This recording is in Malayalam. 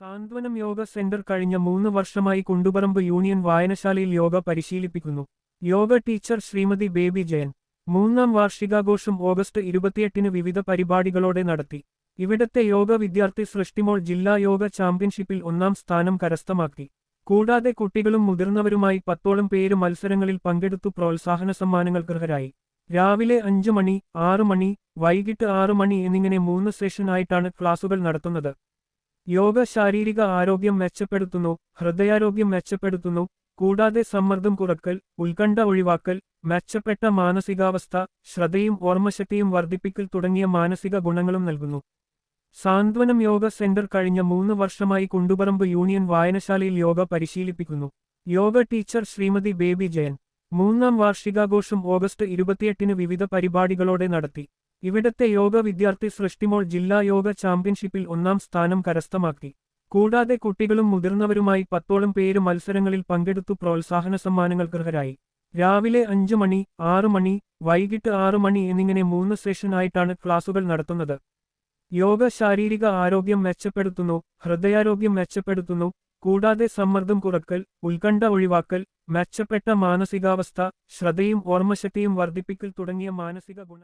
സാന്ത്വനം യോഗ സെന്റർ കഴിഞ്ഞ മൂന്ന് വർഷമായി കുണ്ടുപറമ്പ് യൂണിയൻ വായനശാലയിൽ യോഗ പരിശീലിപ്പിക്കുന്നു. യോഗ ടീച്ചർ ശ്രീമതി ബേബി ജയൻ മൂന്നാം വാർഷികാഘോഷം ഓഗസ്റ്റ് ഇരുപത്തിയെട്ടിന് വിവിധ പരിപാടികളോടെ നടത്തി. ഇവിടത്തെ യോഗ വിദ്യാർത്ഥി സൃഷ്ടിമോൾ ജില്ലാ യോഗ ചാമ്പ്യൻഷിപ്പിൽ ഒന്നാം സ്ഥാനം കരസ്ഥമാക്കി. കൂടാതെ കുട്ടികളും മുതിർന്നവരുമായി പത്തോളം പേര് മത്സരങ്ങളിൽ പങ്കെടുത്തു പ്രോത്സാഹന സമ്മാനങ്ങൾ ഗൃഹരായി. രാവിലെ അഞ്ചു മണി ആറു മണി വൈകിട്ട് ആറു മണി എന്നിങ്ങനെ മൂന്ന് സെഷനായിട്ടാണ് ക്ലാസുകൾ നടത്തുന്നത്. യോഗ ശാരീരിക ആരോഗ്യം മെച്ചപ്പെടുത്തുന്നു ഹൃദയാരോഗ്യം മെച്ചപ്പെടുത്തുന്നു കൂടാതെ സമ്മർദ്ദം കുറക്കൽ ഉത്കണ്ഠ ഒഴിവാക്കൽ മെച്ചപ്പെട്ട മാനസികാവസ്ഥ ശ്രദ്ധയും ഓർമ്മശക്തിയും വർദ്ധിപ്പിക്കൽ തുടങ്ങിയ മാനസിക ഗുണങ്ങളും നൽകുന്നു. സാന്ത്വനം യോഗ സെന്റർ കഴിഞ്ഞ മൂന്ന് വർഷമായി കുണ്ടുപറമ്പ് യൂണിയൻ വായനശാലയിൽ യോഗ പരിശീലിപ്പിക്കുന്നു. യോഗ ടീച്ചർ ശ്രീമതി ബേബി ജയൻ മൂന്നാം വാർഷികാഘോഷം ഓഗസ്റ്റ് ഇരുപത്തിയെട്ടിന് വിവിധ പരിപാടികളോടെ നടത്തി. ഇവിടത്തെ യോഗ വിദ്യാർത്ഥി സൃഷ്ടിമോൾ ജില്ലാ യോഗ ചാമ്പ്യൻഷിപ്പിൽ ഒന്നാം സ്ഥാനം കരസ്ഥമാക്കി. കൂടാതെ കുട്ടികളും മുതിർന്നവരുമായി പത്തോളം പേര് മത്സരങ്ങളിൽ പങ്കെടുത്തു പ്രോത്സാഹന സമ്മാനങ്ങൾ ഗൃഹരായി രാവിലെ അഞ്ചു മണി ആറു മണി വൈകിട്ട് ആറു മണി എന്നിങ്ങനെ മൂന്ന് സെഷനായിട്ടാണ് ക്ലാസുകൾ നടത്തുന്നത്. യോഗ ശാരീരിക ആരോഗ്യം മെച്ചപ്പെടുത്തുന്നു ഹൃദയാരോഗ്യം മെച്ചപ്പെടുത്തുന്നു കൂടാതെ സമ്മർദ്ദം കുറക്കൽ ഉത്കണ്ഠ ഒഴിവാക്കൽ മെച്ചപ്പെട്ട മാനസികാവസ്ഥ ശ്രദ്ധയും ഓർമ്മശക്തിയും വർദ്ധിപ്പിക്കൽ തുടങ്ങിയ മാനസിക ഗുണ